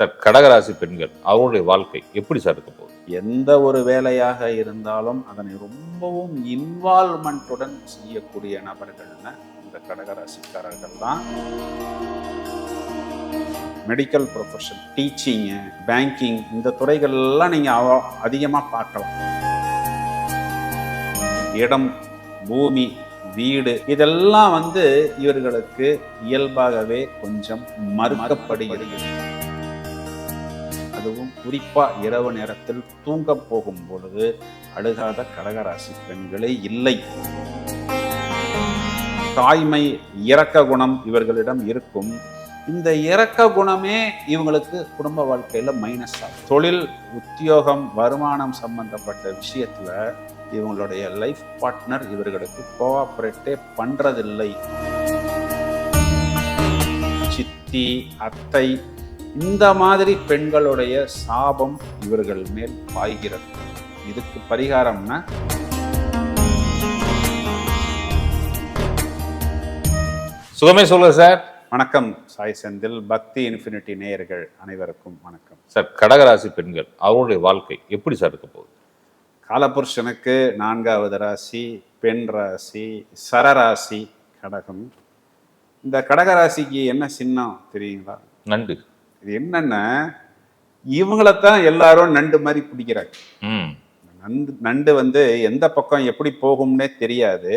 Sir கடகராசி பெண்கள் அவருடைய வாழ்க்கை எப்படி சார் இருக்க போகுது? எந்த ஒரு வேலையாக இருந்தாலும் அதனை ரொம்பவும் இன்வால்மெண்ட்டுடன் செய்யக்கூடிய நபர்கள்னா இந்த கடகராசிக்காரர்கள் தான். மெடிக்கல் ப்ரொஃபஷன் டீச்சிங்கு பேங்கிங் இந்த துறைகள்லாம் நீங்கள் அதிகமாக பார்க்கலாம். இடம் பூமி வீடு இதெல்லாம் வந்து இவர்களுக்கு இயல்பாகவே கொஞ்சம் மறுக்கப்படுகிறது. அதுவும் குறிப்பா இரவு நேரத்தில் தூங்க போகும் பொழுது அழுகாத கடகராசி பெண்களே இல்லை. தாய்மை இறக்க குணம் இவர்களிடம் இருக்கும். இந்த இரக்க குணமே இவங்களுக்கு குடும்ப வாழ்க்கையில மைனஸ் ஆகும். தொழில் உத்தியோகம் வருமானம் சம்பந்தப்பட்ட விஷயத்துல இவங்களுடைய லைஃப் பார்ட்னர் இவர்களுக்கு கோஆப்ரேட்டே பண்றதில்லை. சித்தி அத்தை இந்த மாதிரி பெண்களுடைய சாபம் இவர்கள் மேல் பாய்கிறது. இதுக்கு பரிகாரம்னா சுகமே சொல்லுங்க சார். வணக்கம் சாய் செந்தில் பக்தி இன்ஃபினிட்டி நேயர்கள் அனைவருக்கும் வணக்கம். சார் கடகராசி பெண்கள் அவருடைய வாழ்க்கை எப்படி சார் இருக்க போகுது? காலபுருஷனுக்கு நான்காவது ராசி பெண் ராசி சரராசி கடகம். இந்த கடகராசிக்கு என்ன சின்னம் தெரியுங்களா? நண்டு இது என்னன்னா இவங்களைத்தான் எல்லாரும் நண்டு மாதிரி பிடிக்கிறாங்க. நண்டு நண்டு வந்து எந்த பக்கம் எப்படி போகும்னே தெரியாது.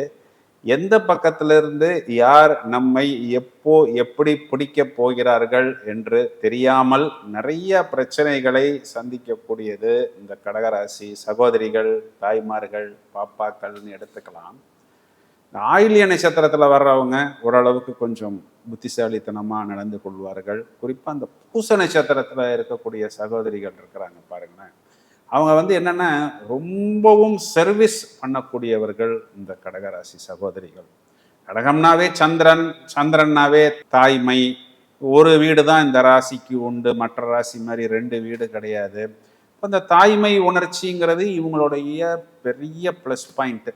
எந்த பக்கத்துல இருந்து யார் நம்மை எப்போ எப்படி பிடிக்க போகிறார்கள் என்று தெரியாமல் நிறைய பிரச்சனைகளை சந்திக்கக்கூடியது இந்த கடகராசி சகோதரிகள் தாய்மார்கள் பாப்பாக்கள்னு எடுத்துக்கலாம். ஆயிலிய நட்சத்திரத்தில் வர்றவங்க ஓரளவுக்கு கொஞ்சம் புத்திசாலித்தனமாக நடந்து கொள்வார்கள். குறிப்பாக அந்த பூச நட்சத்திரத்தில் இருக்கக்கூடிய சகோதரிகள் இருக்கிறாங்க பாருங்களேன். அவங்க வந்து என்னென்னா ரொம்பவும் சர்வீஸ் பண்ணக்கூடியவர்கள் இந்த கடகராசி சகோதரிகள். கடகம்னாவே சந்திரன் சந்திரன்னாவே தாய்மை. ஒரு வீடு தான் இந்த ராசிக்கு உண்டு மற்ற ராசி மாதிரி ரெண்டு வீடு கிடையாது. அந்த இந்த தாய்மை உணர்ச்சிங்கிறது இவங்களுடைய பெரிய ப்ளஸ் பாயிண்ட்டு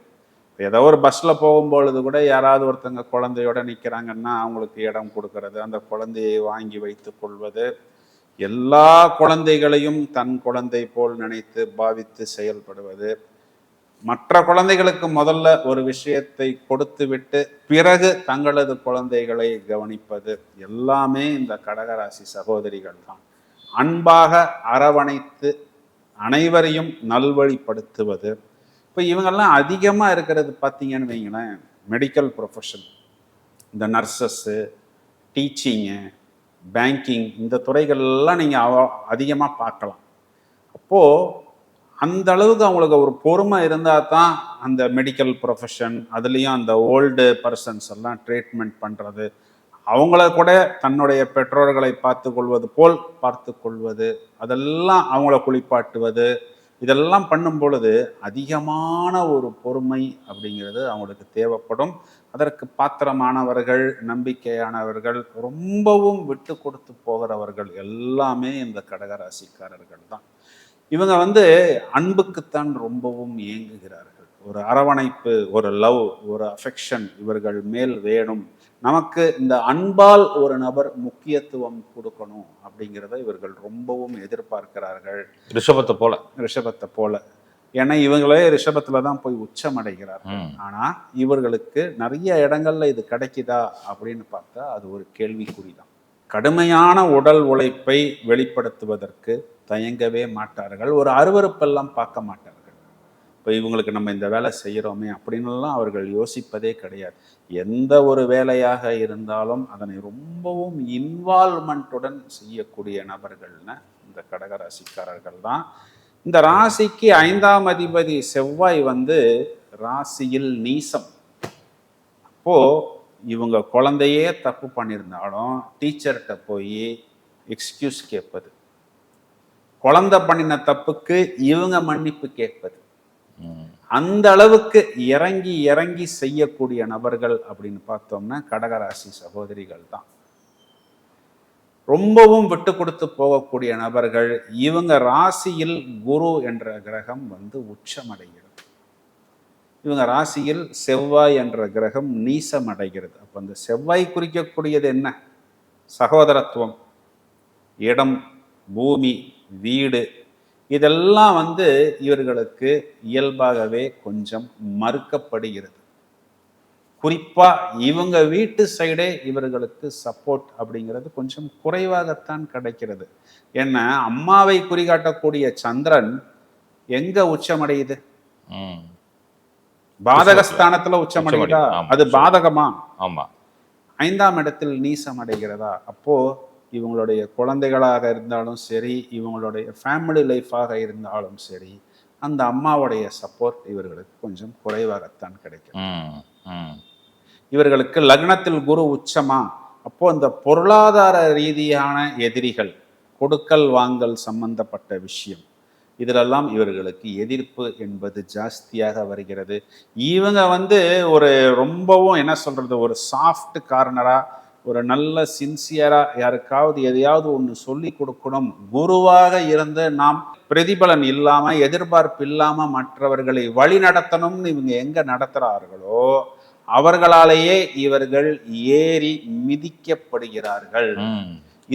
ஏதோ ஒரு பஸ்ஸில் போகும்பொழுது கூட யாராவது ஒருத்தங்க குழந்தையோட நிற்கிறாங்கன்னா அவங்களுக்கு இடம் கொடுக்கறது. அந்த குழந்தையை வாங்கி வைத்து கொள்வது. எல்லா குழந்தைகளையும் தன் குழந்தை போல் நினைத்து பாவித்து செயல்படுவது. மற்ற குழந்தைகளுக்கு முதல்ல ஒரு விஷயத்தை கொடுத்து விட்டு பிறகு தங்களது குழந்தைகளை கவனிப்பது. எல்லாமே இந்த கடகராசி சகோதரிகள் தான். அன்பாக அரவணைத்து அனைவரையும் நல்வழிப்படுத்துவது. இப்போ இவங்கெல்லாம் அதிகமாக இருக்கிறது பார்த்தீங்கன்னு வைங்களேன் மெடிக்கல் ப்ரொஃபஷன் இந்த நர்சஸ்ஸு டீச்சிங்கு பேங்கிங் இந்த துறைகள்லாம் நீங்கள் அவ அதிகமாக பார்க்கலாம். அப்போது அந்த அளவுக்கு அவங்களுக்கு ஒரு பொறுமை இருந்தால் தான் அந்த மெடிக்கல் ப்ரொஃபஷன் அதுலேயும் அந்த ஓல்டு பர்சன்ஸ் எல்லாம் ட்ரீட்மெண்ட் பண்ணுறது அவங்கள கூட தன்னுடைய பெற்றோர்களை பார்த்து கொள்வது போல் பார்த்து கொள்வது அதெல்லாம் அவங்கள குளிப்பாட்டுவது இதெல்லாம் பண்ணும் பொழுது அதிகமான ஒரு பொறுமை அப்படிங்கிறது அவங்களுக்கு தேவைப்படும். அதற்கு பாத்திரமானவர்கள் நம்பிக்கையானவர்கள் ரொம்பவும் விட்டு கொடுத்து போகிறவர்கள் எல்லாமே இந்த கடகராசிக்காரர்கள் தான். இவங்க வந்து அன்புக்குத்தான் ரொம்பவும் இயங்குகிறார்கள் ஒரு அரவணைப்பு ஒரு லவ் ஒரு அஃபெக்ஷன் இவர்கள் மேல் வேணும். நமக்கு இந்த அன்பால் ஒரு நபர் முக்கியத்துவம் கொடுக்கணும் அப்படிங்கிறத இவர்கள் ரொம்பவும் எதிர்பார்க்கிறார்கள். ரிஷபத்தை போல. ரிஷபத்தை போல. ஏன்னா இவங்களே ரிஷபத்துல தான் போய் உச்சம் அடைகிறார்கள் ம். ஆனா இவர்களுக்கு நிறைய இடங்கள்ல இது கிடைக்குதா அப்படின்னு பார்த்தா அது ஒரு கேள்விக்குறி தான். கடுமையான உடல் உழைப்பை வெளிப்படுத்துவதற்கு தயங்கவே மாட்டார்கள். ஒரு அருவருப்பெல்லாம் பார்க்க மாட்டார்கள். இப்போ இவங்களுக்கு நம்ம இந்த வேலை செய்கிறோமே அப்படின்லாம் அவர்கள் யோசிப்பதே கிடையாது. எந்த ஒரு வேலையாக இருந்தாலும் அதனை ரொம்பவும் இன்வால்மெண்ட்டுடன் செய்யக்கூடிய நபர்கள்னா இந்த கடகராசிக்காரர்கள் தான். இந்த ராசிக்கு ஐந்தாம் அதிபதி செவ்வாய் வந்து ராசியில் நீசம். அப்போது இவங்க குழந்தையே தப்பு பண்ணியிருந்தாலும் டீச்சர்கிட்ட போய் எக்ஸ்கியூஸ் கேட்பது. குழந்தை பண்ணின தப்புக்கு இவங்க மன்னிப்பு கேட்பது. அந்த அளவுக்கு இறங்கி இறங்கி செய்யக்கூடிய நபர்கள் அப்படின்னு பார்த்தோம்னா கடகராசி சகோதரிகள் தான் ரொம்பவும் விட்டு கொடுத்து போகக்கூடிய நபர்கள் இவங்க ராசியில் குரு என்ற கிரகம் வந்து உச்சமடைகிறது. இவங்க ராசியில் செவ்வாய் என்ற கிரகம் நீசமடைகிறது. அப்போ அந்த செவ்வாய் குறிக்கக்கூடியது என்ன? சகோதரத்துவம். இடம் பூமி வீடு இதெல்லாம் வந்து இவர்களுக்கு இயல்பாகவே கொஞ்சம் மறுக்கப்படுகிறது. குறிப்பா இவங்க வீட்டு சைடே இவர்களுக்கு சப்போர்ட் அப்படிங்கிறது கொஞ்சம் குறைவாகத்தான் கிடைக்கிறது. ஏன்னா அம்மாவை குறிகாட்டக்கூடிய சந்திரன் எங்க உச்சமடையுது? பாதகஸ்தானத்துல உச்சமடையுதா. அது பாதகமா? ஆமா. ஐந்தாம் இடத்தில் நீசம் அடைகிறதா அப்போ இவங்களுடைய குழந்தைகளாக இருந்தாலும் சரி இவங்களுடைய ஃபேமிலி லைஃபாக இருந்தாலும் சரி அந்த அம்மாவுடைய சப்போர்ட் இவர்களுக்கு கொஞ்சம் குறைவாகத்தான் கிடைக்கும் இவர்களுக்கு லக்னத்தில் குரு உச்சமா அப்போ அந்த பொருளாதார ரீதியான எதிரிகள் கொடுக்கல் வாங்கல் சம்பந்தப்பட்ட விஷயம் இதிலெல்லாம் இவர்களுக்கு எதிர்ப்பு என்பது ஜாஸ்தியாக வருகிறது. இவங்க வந்து ஒரு ரொம்பவும் என்ன சொல்றது ஒரு சாஃப்ட் கார்னரா ஒரு நல்ல சின்சியரா யாருக்காவது எதையாவது ஒன்று சொல்லி கொடுக்கணும். குருவாக இருந்து நாம் பிரதிபலன் இல்லாம எதிர்பார்ப்பு இல்லாம மற்றவர்களை வழி நடத்தணும்னு இவங்க எங்க நடத்துறார்களோ அவர்களாலேயே இவர்கள் ஏறி மிதிக்கப்படுகிறார்கள்.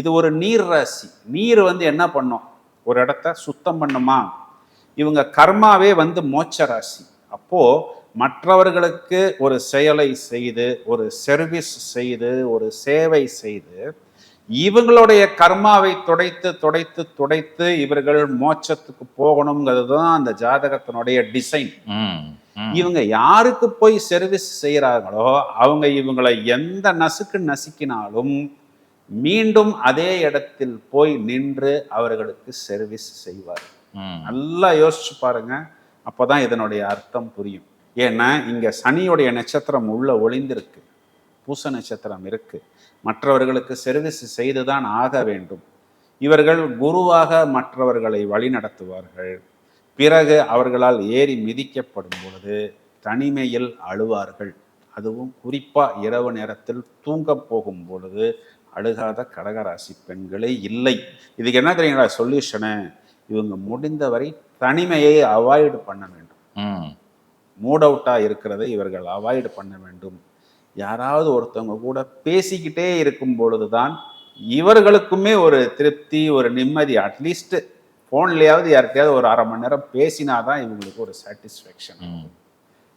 இது ஒரு நீர் ராசி. நீர் வந்து என்ன பண்ணும்? ஒரு இடத்த சுத்தம் பண்ணுமா? இவங்க கர்மாவே வந்து மோட்ச ராசி. அப்போ மற்றவர்களுக்கு ஒரு செயலை செய்து ஒரு சர்வீஸ் செய்து ஒரு சேவை செய்து இவங்களுடைய கர்மாவை துடைத்து துடைத்து துடைத்து இவர்கள் மோட்சத்துக்கு போகணுங்கிறது தான் அந்த ஜாதகத்தினுடைய டிசைன் இவங்க யாருக்கு போய் சர்வீஸ் செய்கிறாங்களோ அவங்க இவங்களை எந்த நசுக்கு நசுக்கினாலும் மீண்டும் அதே இடத்தில் போய் நின்று அவர்களுக்கு சர்வீஸ் செய்வார். நல்லா யோசிச்சு பாருங்க அப்பதான் இதனுடைய அர்த்தம் புரியும். ஏன்னா இங்கே சனியுடைய நட்சத்திரம் உள்ள ஒளிந்திருக்கு. பூச நட்சத்திரம் இருக்கு. மற்றவர்களுக்கு சர்வீஸ் செய்துதான் ஆக வேண்டும். இவர்கள் குருவாக மற்றவர்களை வழிநடத்துவார்கள். பிறகு அவர்களால் ஏறி மிதிக்கப்படும் பொழுது தனிமையில் அழுவார்கள். அதுவும் குறிப்பாக இரவு நேரத்தில் தூங்க போகும் பொழுது அழுகாத கடகராசி பெண்களே இல்லை. இதுக்கு என்ன தெரியுங்களா சொல்யூஷனு? இவங்க முடிந்தவரை தனிமையை அவாய்டு பண்ண வேண்டும். மூட் அவுட்டாக இருக்கிறதை இவர்கள் அவாய்டு பண்ண வேண்டும். யாராவது ஒருத்தவங்க கூட பேசிக்கிட்டே இருக்கும் பொழுதுதான் இவர்களுக்குமே ஒரு திருப்தி ஒரு நிம்மதி. அட்லீஸ்ட் ஃபோன்லேயாவது யார்கிட்டயாவது ஒரு அரை மணி நேரம் பேசினாதான் இவங்களுக்கு ஒரு சாட்டிஸ்ஃபேக்ஷன்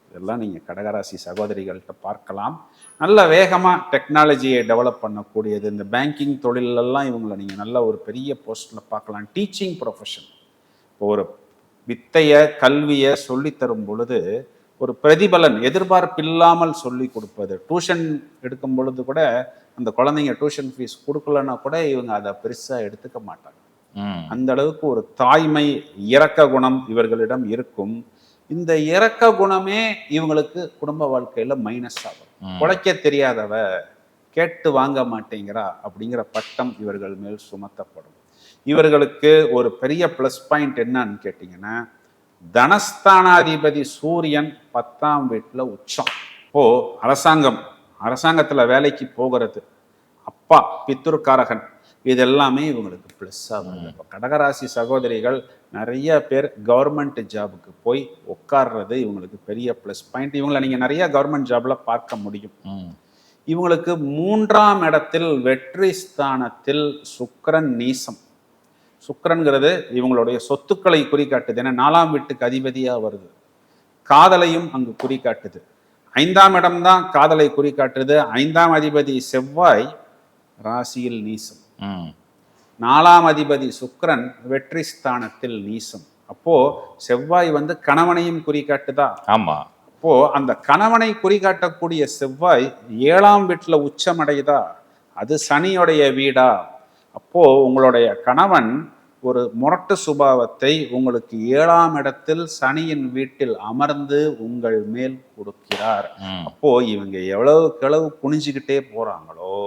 இதெல்லாம் நீங்கள் கடகராசி சகோதரிகள்கிட்ட பார்க்கலாம். நல்ல வேகமாக டெக்னாலஜியை டெவலப் பண்ணக்கூடியது. இந்த பேங்கிங் தொழிலெல்லாம் இவங்களை நீங்கள் நல்ல ஒரு பெரிய போஸ்ட்டில் பார்க்கலாம். டீச்சிங் ப்ரொஃபஷன் இப்போ ஒரு வித்தைய கல்வியை சொல்லித் தரும் பொழுது ஒரு பிரதிபலன் எதிர்பார்ப்பில்லாமல் சொல்லி கொடுப்பது. டியூஷன் எடுக்கும் பொழுது கூட அந்த குழந்தைங்க டியூஷன் ஃபீஸ் கொடுக்கலன்னா கூட இவங்க அதை பெருசாக எடுத்துக்க மாட்டாங்க. அந்த அளவுக்கு ஒரு தாய்மை இரக்க குணம் இவர்களிடம் இருக்கும். இந்த இரக்க குணமே இவங்களுக்கு குடும்ப வாழ்க்கையில மைனஸ் ஆகும். குலைக்க தெரியாதவ கேட்டு வாங்க மாட்டேங்கிறா அப்படிங்கிற பட்டம் இவர்கள் மேல் சுமத்தப்படும். இவர்களுக்கு ஒரு பெரிய ப்ளஸ் பாயிண்ட் என்னன்னு கேட்டிங்கன்னா தனஸ்தானாதிபதி சூரியன் பத்தாம் வீட்டில் உச்சம். ஓ அரசாங்கம். அரசாங்கத்தில் வேலைக்கு போகிறது. அப்பா பித்துருக்காரகன் இது எல்லாமே இவங்களுக்கு ப்ளஸ்ஸாக வருது இப்போ கடகராசி சகோதரிகள் நிறைய பேர் கவர்மெண்ட் ஜாபுக்கு போய் உட்கார்றது இவங்களுக்கு பெரிய ப்ளஸ் பாயிண்ட் இவங்களை நீங்கள் நிறைய கவர்மெண்ட் ஜாப்ல பார்க்க முடியும். இவங்களுக்கு மூன்றாம் இடத்தில் வெற்றி ஸ்தானத்தில் சுக்கிரன் நீசம். சுக்கிரன்கிறது இவங்களுடைய சொத்துக்களை குறிக்காட்டுது ஏன்னா நாலாம் வீட்டுக்கு அதிபதியா வருது. காதலையும் அங்கு குறிக்காட்டுது ஐந்தாம் இடம்தான் காதலை குறிக்காட்டுது ஐந்தாம் அதிபதி செவ்வாய் ராசியில் நீசம். ம். நாலாம் அதிபதி சுக்கிரன் வெற்றி ஸ்தானத்தில் நீசம். அப்போ செவ்வாய் வந்து கணவனையும் குறிக்காட்டுதா ஆமா. அப்போ அந்த கணவனை குறிகாட்டக்கூடிய செவ்வாய் ஏழாம் வீட்டுல உச்சமடையுதா? அது சனியுடைய வீடா? அப்போ உங்களுடைய கணவன் ஒரு முரட்டு சுபாவத்தை உங்களுக்கு ஏழாம் இடத்தில் சனியின் வீட்டில் அமர்ந்து உங்கள் மேல் கொடுக்கிறார். அப்போ இவங்க எவ்வளவுக்கு எவ்வளவு குனிஞ்சுக்கிட்டே போறாங்களோ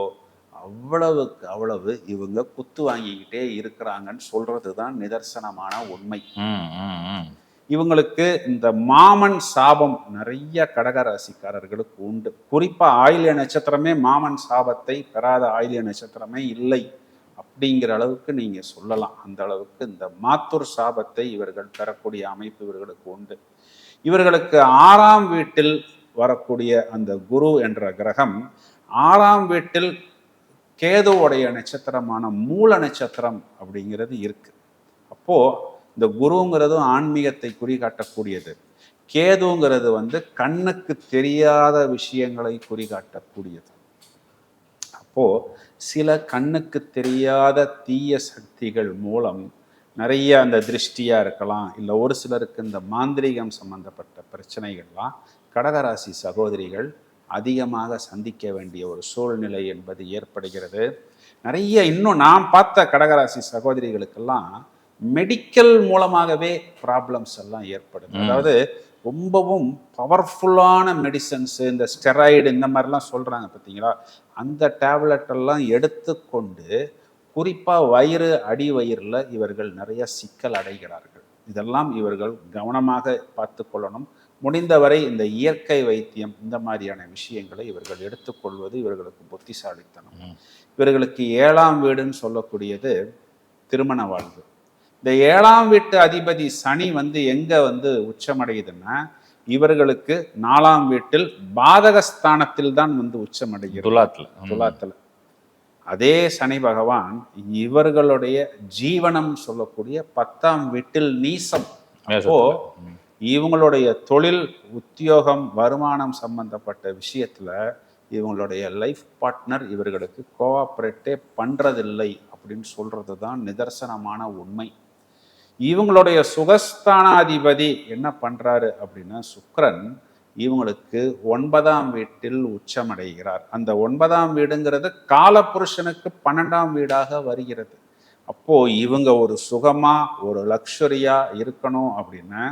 அவ்வளவுக்கு அவ்வளவு இவங்க குத்து வாங்கிக்கிட்டே இருக்கிறாங்கன்னு சொல்றது தான் நிதர்சனமான உண்மை. இவங்களுக்கு இந்த மாமன் சாபம் நிறைய கடகராசிக்காரர்களுக்கு உண்டு. குறிப்பா ஆயில்ய நட்சத்திரமே மாமன் சாபத்தை பெறாத ஆயில்ய நட்சத்திரமே இல்லை. அப்படிங்கிற அளவுக்கு நீங்க சொல்லலாம். அந்த அளவுக்கு இந்த மாத்தூர் சாபத்தை இவர்கள் பெறக்கூடிய அமைப்பு இவர்களுக்கு உண்டு. இவர்களுக்கு ஆறாம் வீட்டில் வரக்கூடிய அந்த குரு என்ற கிரகம் ஆறாம் வீட்டில் கேதுவோடைய நட்சத்திரமான மூல நட்சத்திரம் அப்படிங்கிறது இருக்கு. அப்போ இந்த குருங்கிறதும் ஆன்மீகத்தை குறிகாட்டக்கூடியது. கேதுங்கிறது வந்து கண்ணுக்கு தெரியாத விஷயங்களை குறிகாட்டக்கூடியது. அப்போ சில கண்ணுக்கு தெரியாத தீய சக்திகள் மூலம் நிறைய அந்த திருஷ்டியா இருக்கலாம். இல்லை ஒரு சிலருக்கு இந்த மாந்திரீகம் சம்பந்தப்பட்ட பிரச்சனைகள்லாம் கடகராசி சகோதரிகள் அதிகமாக சந்திக்க வேண்டிய ஒரு சூழ்நிலை என்பது ஏற்படுகிறது. நிறைய இன்னும் நான் பார்த்த கடகராசி சகோதரிகளுக்கெல்லாம் மெடிக்கல் மூலமாகவே ப்ராப்ளம்ஸ் எல்லாம் ஏற்படுது. அதாவது ரொம்பவும் பவர்ஃபுல்லான மெடிசன்ஸ் இந்த ஸ்டெராய்டு இந்த மாதிரிலாம் சொல்கிறாங்க பார்த்தீங்களா? அந்த டேப்லெட் எல்லாம் எடுத்துக்கொண்டு குறிப்பாக வயிறு அடி வயிறில் இவர்கள் நிறைய சிக்கல் அடைகிறார்கள். இதெல்லாம் இவர்கள் கவனமாக பார்த்து கொள்ளணும். முடிந்தவரை இந்த இயற்கை வைத்தியம் இந்த மாதிரியான விஷயங்களை இவர்கள் எடுத்துக்கொள்வது இவர்களுக்கு புத்திசாலித்தனம். இவர்களுக்கு ஏழாம் வீடுன்னு சொல்லக்கூடியது திருமண வாழ்வு. இந்த ஏழாம் வீட்டு அதிபதி சனி வந்து எங்க வந்து உச்சமடையுதுன்னா இவர்களுக்கு நாலாம் வீட்டில் பாதகஸ்தானத்தில் தான் வந்து உச்சமடைகிறது துலாத்துல. துலாத்துல. அதே சனி பகவான் இவர்களுடைய ஜீவனம் சொல்லக்கூடிய பத்தாம் வீட்டில் நீசம். அப்போ இவங்களுடைய தொழில் உத்தியோகம் வருமானம் சம்பந்தப்பட்ட விஷயத்துல இவங்களுடைய லைஃப் பார்ட்னர் இவர்களுக்கு கோஆப்ரேட்டே பண்றதில்லை அப்படின்னு சொல்றது தான் நிதர்சனமான உண்மை. இவங்களுடைய சுகஸ்தானாதிபதி என்ன பண்ணுறாரு அப்படின்னா சுக்கரன் இவங்களுக்கு ஒன்பதாம் வீட்டில் உச்சமடைகிறார். அந்த ஒன்பதாம் வீடுங்கிறது காலபுருஷனுக்கு பன்னெண்டாம் வீடாக வருகிறது. அப்போது இவங்க ஒரு சுகமாக ஒரு லக்ஸரியா இருக்கணும் அப்படின்னா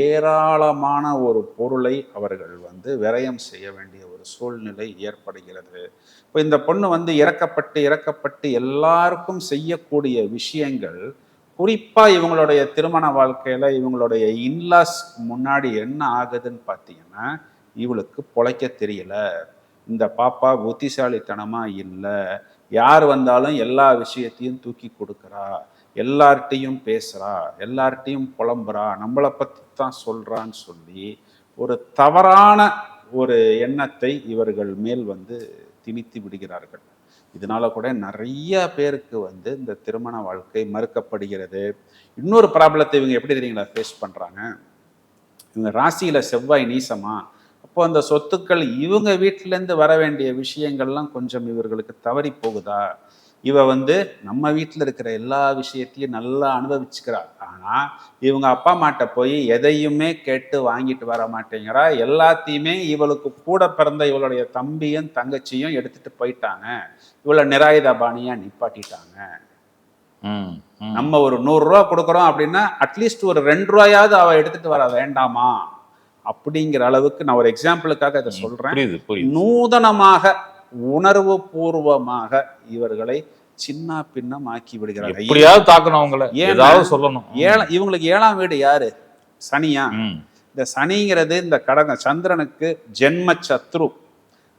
ஏராளமான ஒரு பொருளை அவர்கள் வந்து விரயம் செய்ய வேண்டிய ஒரு சூழ்நிலை ஏற்படுகிறது. இப்போ இந்த பொண்ணு வந்து இறக்கப்பட்டு இறக்கப்பட்டு எல்லாருக்கும் செய்யக்கூடிய விஷயங்கள் குறிப்பாக இவங்களுடைய திருமண வாழ்க்கையில் இவங்களுடைய இன்லாஸ் முன்னாடி என்ன ஆகுதுன்னு பார்த்தீங்கன்னா இவளுக்கு பொழைக்க தெரியல. இந்த பாப்பா புத்திசாலித்தனமாக இல்லை. யார் வந்தாலும் எல்லா விஷயத்தையும் தூக்கி கொடுக்குறா. எல்லார்ட்டையும் பேசுகிறா எல்லார்ட்டையும் புலம்புறா. நம்மளை பற்றி தான் சொல்கிறான்னு சொல்லி ஒரு தவறான ஒரு எண்ணத்தை இவர்கள் மேல் வந்து திணித்து விடுகிறார்கள். இதனால கூட நிறைய பேருக்கு வந்து இந்த திருமண வாழ்க்கை மறுக்கப்படுகிறது. இன்னொரு ப்ராப்ளத்தை இவங்க எப்படி தெரியுங்களா ஃபேஸ் பண்ணுறாங்க இவங்க ராசியில் செவ்வாய் நீசமா. அப்போ அந்த சொத்துக்கள் இவங்க வீட்டிலேருந்து வர வேண்டிய விஷயங்கள்லாம் கொஞ்சம் இவர்களுக்கு தவறி போகுதா? இவ வந்து நம்ம வீட்டில் இருக்கிற எல்லா விஷயத்தையும் நல்லா அனுபவிச்சுக்கிறா. ஆனால் இவங்க அப்பா அம்மாட்ட போய் எதையுமே கேட்டு வாங்கிட்டு வர மாட்டேங்கிறா. எல்லாத்தையுமே இவளுக்கு கூட பிறந்த இவளுடைய தம்பியும் தங்கச்சியும் எடுத்துட்டு போயிட்டாங்க. இவளை நிராயுதபாணியா நிப்பாட்டிட்டாங்க. நம்ம ஒரு நூறுரூவா கொடுக்குறோம் அப்படின்னா அட்லீஸ்ட் ஒரு ரெண்டு ரூபாயாவது அவ எடுத்துட்டு வர வேண்டாமா? அப்படிங்கிற அளவுக்கு நான் ஒரு எக்ஸாம்பிளுக்காக இதை சொல்றேன். நூதனமாக உணர்வு பூர்வமாக இவர்களை சின்ன பின்னம் ஆக்கி விடுகிறார்கள் எப்படியாவது தாக்கணும் அவங்கள. ஏதாவது சொல்லணும். ஏழாம் இவங்களுக்கு ஏழாம் வீடு யாரு? சனியா. இந்த சனிங்கிறது இந்த கடக சந்திரனுக்கு ஜென்ம சத்ரு.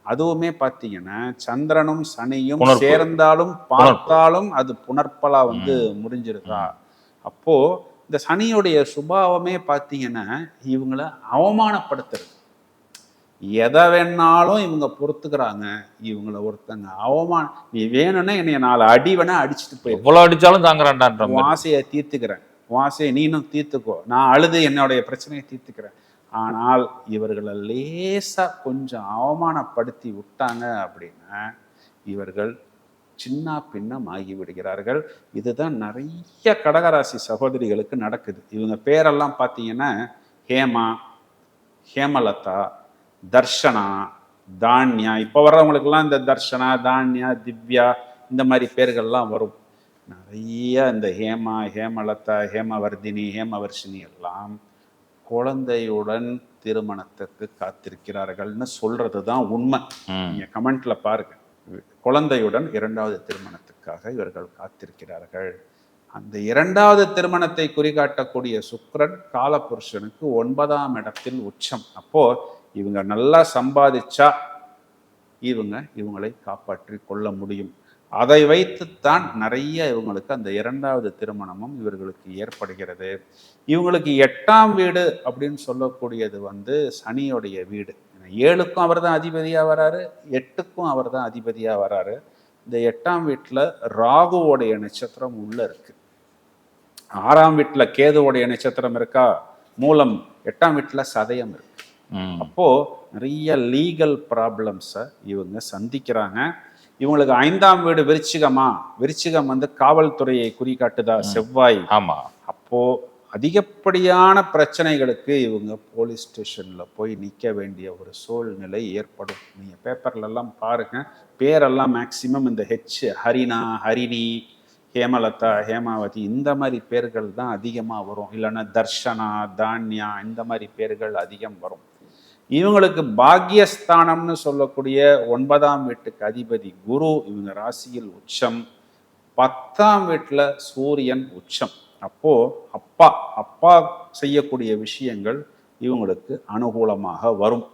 அதுவுமே பார்த்தீங்கன்னா சந்திரனும் சனியும். சேர்ந்தாலும் பார்த்தாலும் அது புணர்ப்பலா வந்து முடிஞ்சிருதா அப்போ இந்த சனியுடைய சுபாவமே பார்த்தீங்கன்னா இவங்கள அவமானப்படுத்துறது. எதை வேணாலும் இவங்க பொறுத்துக்கிறாங்க. இவங்கள ஒருத்தங்க அவமானம் நீ வேணும்னா என்னைய நாலு அடி வேணா அடிச்சுட்டு போயிரு. எவ்வளவு அடிச்சாலும் தாங்குறான்டான்ற. ஆசையை தீர்த்துக்கிறேன். ஆசையை நீனும் தீர்த்துக்கோ. நான் அழுது என்னுடைய பிரச்சனையை தீர்த்துக்கிறேன். ஆனால் இவர்களை லேசா கொஞ்சம் அவமானப்படுத்தி விட்டாங்க அப்படின்னா இவர்கள் சின்ன பின்னம் ஆகி விடுகிறார்கள். இதுதான் நிறைய கடகராசி சகோதரிகளுக்கு நடக்குது. இவங்க பேரெல்லாம் பார்த்தீங்கன்னா ஹேமா ஹேமலதா தர்ஷனா தான்யா. இப்போ வர்றவங்களுக்கெல்லாம் இந்த தர்ஷனா தான்யா திவ்யா இந்த மாதிரி பேர்கள்லாம் வரும். நிறைய இந்த ஹேமா ஹேமலதா ஹேமவர்தினி ஹேமவர்ஷினி எல்லாம் குழந்தையுடன் திருமணத்துக்கு காத்திருக்கிறார்கள்னு சொல்றது தான் உண்மை. நீங்க கமெண்ட்ல பாருங்க. குழந்தையுடன் இரண்டாவது திருமணத்துக்காக இவர்கள் காத்திருக்கிறார்கள். அந்த இரண்டாவது திருமணத்தை குறிகாட்டக்கூடிய சுக்கிரன் காலபுருஷனுக்கு ஒன்பதாம் இடத்தில் உச்சம். அப்போ இவங்க நல்லா சம்பாதிச்சா இவங்க இவங்களை காப்பாற்றி கொள்ள முடியும். அதை வைத்துத்தான் நிறைய இவங்களுக்கு அந்த இரண்டாவது திருமணமும் இவர்களுக்கு ஏற்படுகிறது. இவங்களுக்கு எட்டாம் வீடு அப்படின்னு சொல்லக்கூடியது வந்து சனியோடைய வீடு. ஏழுக்கும் அவர் தான் அதிபதியாக வராரு எட்டுக்கும் அவர் தான் அதிபதியாக வராரு. இந்த எட்டாம் வீட்டில் ராகுவோடைய நட்சத்திரம் உள்ள இருக்கு. ஆறாம் வீட்டில் கேதுவோடைய நட்சத்திரம் இருக்கா? மூலம் எட்டாம் வீட்டில் சதயம் இருக்கு. ம். அப்போ நிறைய லீகல் ப்ராப்ளம்ஸை இவங்க சந்திக்கிறாங்க. இவங்களுக்கு ஐந்தாம் வீடு விருச்சிகமா? விருச்சிகம் வந்து காவல்துறையை குறிகாட்டுதா? செவ்வாய். ஆமா. அப்போ அதிகப்படியான பிரச்சனைகளுக்கு இவங்க போலீஸ் ஸ்டேஷன்ல போய் நிற்க வேண்டிய ஒரு சூழ்நிலை ஏற்படும். நீங்க பேப்பர்ல எல்லாம் பாருங்க. பேரெல்லாம் மேக்சிமம் இந்த ஹெச் ஹரினா ஹரிணி ஹேமலதா ஹேமாவதி இந்த மாதிரி பேர்கள் தான் அதிகமாக வரும். இல்லைன்னா தர்ஷனா தான்யா இந்த மாதிரி பேர்கள் அதிகம் வரும். இவங்களுக்கு பாக்யஸ்தானம்னு சொல்லக்கூடிய ஒன்பதாம் வீட்டுக்கு அதிபதி குரு இவங்க ராசியில் உச்சம். பத்தாம் வீட்டில் சூரியன் உச்சம். அப்போ அப்பா அப்பா செய்யக்கூடிய விஷயங்கள் இவங்களுக்கு அனுகூலமாக வரும்.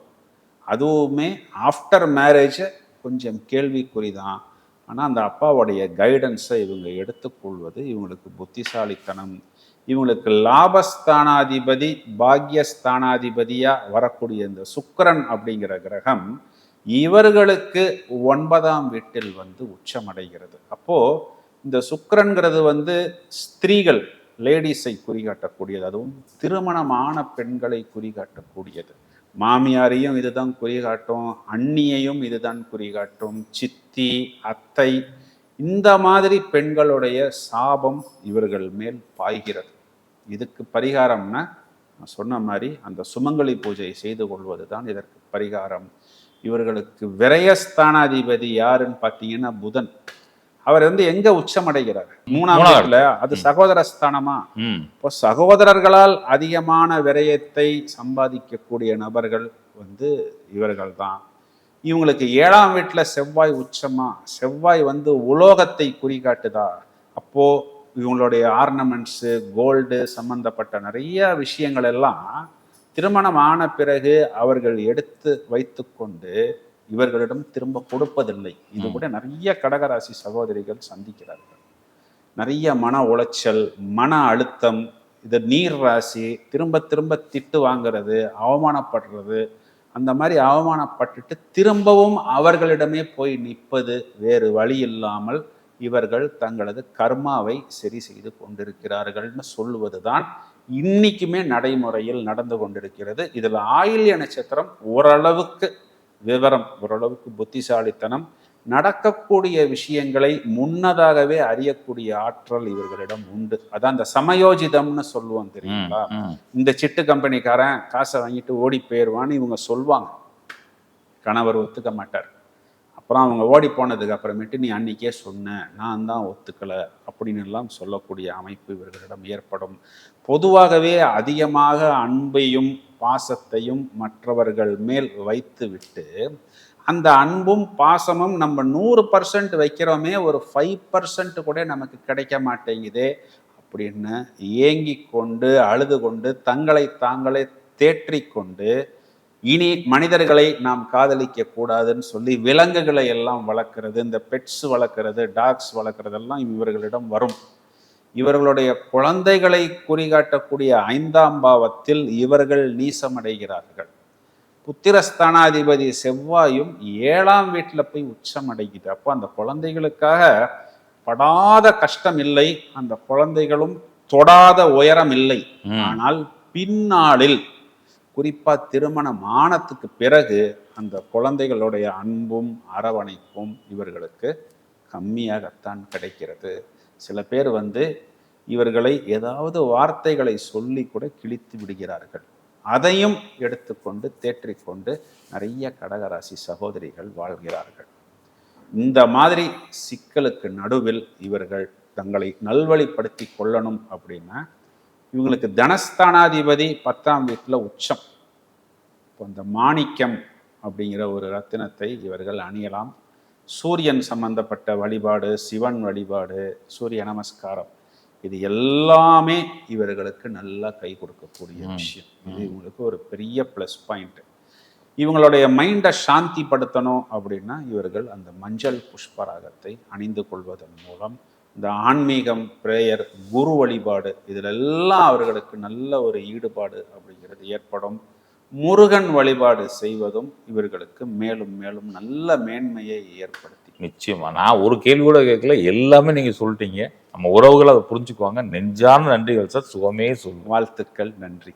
அதுவுமே ஆஃப்டர் மேரேஜ் கொஞ்சம் கேள்விக்குறி தான் ஆனால் அந்த அப்பாவுடைய கைடன்ஸை இவங்க எடுத்துக்கொள்வது இவங்களுக்கு புத்திசாலித்தனம் இவங்களுக்கு லாபஸ்தானாதிபதி பாக்யஸ்தானாதிபதியாக வரக்கூடிய இந்த சுக்கரன் அப்படிங்கிற கிரகம் இவர்களுக்கு ஒன்பதாம் வீட்டில் வந்து உச்சமடைகிறது. அப்போது இந்த சுக்கிரன்கிறது வந்து ஸ்திரீகள் லேடிஸை குறிகாட்டக்கூடியது. அதுவும் திருமணமான பெண்களை குறிகாட்டக்கூடியது. மாமியாரையும் இதுதான் குறிகாட்டும் அண்ணியையும் இதுதான் குறிகாட்டும் சித்தி அத்தை இந்த மாதிரி பெண்களுடைய சாபம் இவர்கள் மேல் பாய்கிறது. இதுக்கு பரிகாரம்னா நான் சொன்ன மாதிரி அந்த சுமங்கலி பூஜை செய்து கொள்வது தான் இதற்கு பரிகாரம். இவர்களுக்கு விரயஸ்தானாதிபதி யாருன்னு பார்த்தீங்கன்னா புதன். அவர் வந்து எங்க உச்சமடைகிறார்? மூணாம் மூணாவது. வீட்டுல. அது சகோதர ஸ்தானமா இப்போ சகோதரர்களால் அதிகமான விரயத்தை சம்பாதிக்கக்கூடிய நபர்கள் வந்து இவர்கள் தான் இவங்களுக்கு ஏழாம் வீட்டில் செவ்வாய் உச்சமா? செவ்வாய் வந்து உலோகத்தை குறிகாட்டுதா? அப்போ இவங்களுடைய ஆர்னமெண்ட்ஸு கோல்டு சம்பந்தப்பட்ட நிறைய விஷயங்கள் எல்லாம் திருமணம் ஆன பிறகு அவர்கள் எடுத்து வைத்துக்கொண்டு இவர்களிடம் திரும்ப கொடுப்பதில்லை. இது கூட நிறைய கடகராசி சகோதரிகள் சந்திக்கிறார்கள். நிறைய மன உளைச்சல் மன அழுத்தம் இது நீர் ராசி திரும்ப திரும்ப திட்டு வாங்குறது அவமானப்படுறது அந்த மாதிரி அவமானப்பட்டுட்டு திரும்பவும் அவர்களிடமே போய் நிற்பது வேறு வழி இல்லாமல் இவர்கள் தங்களது கர்மாவை சரி செய்து கொண்டிருக்கிறார்கள்னு சொல்லுவது தான் இன்னைக்குமே நடைமுறையில் நடந்து கொண்டிருக்கிறது. இதில் ஆயில்ய நட்சத்திரம் ஓரளவுக்கு விவரம் ஓரளவுக்கு புத்திசாலித்தனம் நடக்கக்கூடிய விஷயங்களை முன்னதாகவே அறியக்கூடிய ஆற்றல் இவர்களிடம் உண்டு. அதான் அந்த சமயோஜிதம்னு சொல்லுவோம் தெரியுங்களா? இந்த சிட்டு கம்பெனிக்காரன் காசை வாங்கிட்டு ஓடி போயிடுவான்னு இவங்க சொல்லுவாங்க. கணவர் ஒத்துக்க மாட்டார். அப்புறம் அவங்க ஓடி போனதுக்கு அப்புறமேட்டு நீ அன்னைக்கே சொன்ன நான் தான் ஒத்துக்கலை அப்படின்னு எல்லாம் சொல்லக்கூடிய அமைப்பு இவர்களிடம் ஏற்படும். பொதுவாகவே அதிகமாக அன்பையும் பாசத்தையும் மற்றவர்கள் மேல் வைத்துவிட்டு அந்த அன்பும் பாசமும் நம்ம நூறு பர்சன்ட் வைக்கிறோமே ஒரு ஃபைவ் பர்சன்ட் கூட நமக்கு கிடைக்க மாட்டேங்குதே அப்படின்னு ஏங்கி கொண்டு அழுது கொண்டு தங்களை தாங்களே தேற்றிக்கொண்டு இனி மனிதர்களை நாம் காதலிக்க கூடாதுன்னு சொல்லி விலங்குகளை எல்லாம் வளர்க்குறது இந்த பெட்ஸ் வளர்க்குறது டாக்ஸ் வளர்க்குறதெல்லாம் இவர்களிடம் வரும். இவர்களுடைய குழந்தைகளை குறிகாட்டக்கூடிய ஐந்தாம் பாவத்தில் இவர்கள் நீசமடைகிறார்கள். புத்திரஸ்தானாதிபதி செவ்வாயும் ஏழாம் வீட்டில் போய் உச்சம் அடைக்குது அப்போ அந்த குழந்தைகளுக்காக படாத கஷ்டம் இல்லை அந்த குழந்தைகளும் தொடாத உயரம் இல்லை. ஆனால் பின்னாளில் குறிப்பாக திருமணம் ஆனத்துக்கு பிறகு அந்த குழந்தைகளுடைய அன்பும் அரவணைப்பும் இவர்களுக்கு கம்மியாகத்தான் கிடைக்கிறது. சில பேர் வந்து இவர்களை ஏதாவது வார்த்தைகளை சொல்லி கூட கிழித்து விடுகிறார்கள். அதையும் எடுத்துக்கொண்டு தேற்றிக்கொண்டு நிறைய கடகராசி சகோதரிகள் வாழ்கிறார்கள். இந்த மாதிரி சிக்கலுக்கு நடுவில் இவர்கள் தங்களை நல்வழிப்படுத்தி கொள்ளணும் அப்படின்னா இவங்களுக்கு தனஸ்தானாதிபதி பத்தாம் வீட்டில் உச்சம். இப்போ இந்த மாணிக்கம் அப்படிங்கிற ஒரு ரத்தினத்தை இவர்கள் அணியலாம். சூரியன் சம்பந்தப்பட்ட வழிபாடு சிவன் வழிபாடு சூரிய நமஸ்காரம் இது எல்லாமே இவர்களுக்கு நல்லா கை கொடுக்கக்கூடிய விஷயம். இது இவங்களுக்கு ஒரு பெரிய ப்ளஸ் பாயிண்ட் இவங்களுடைய மைண்டை சாந்திப்படுத்தணும் அப்படின்னா இவர்கள் அந்த மஞ்சள் புஷ்பராகத்தை அணிந்து கொள்வதன் மூலம் இந்த ஆன்மீகம் பிரேயர் குரு வழிபாடு இதில் எல்லாம் அவர்களுக்கு நல்ல ஒரு ஈடுபாடு அப்படிங்கிறது ஏற்படும். முருகன் வழிபாடு செய்வதும் இவர்களுக்கு மேலும் மேலும் நல்ல மேன்மையை ஏற்படுத்தி நிச்சயமா. நான் ஒரு கேள்வி கூட கேட்கல. எல்லாமே நீங்க சொல்லிட்டீங்க. நம்ம உறவுகள் அதை புரிஞ்சுக்குவாங்க. நெஞ்சான நன்றிகள் சார். சுகமே சொல்லுவோம் வாழ்த்துக்கள். நன்றி.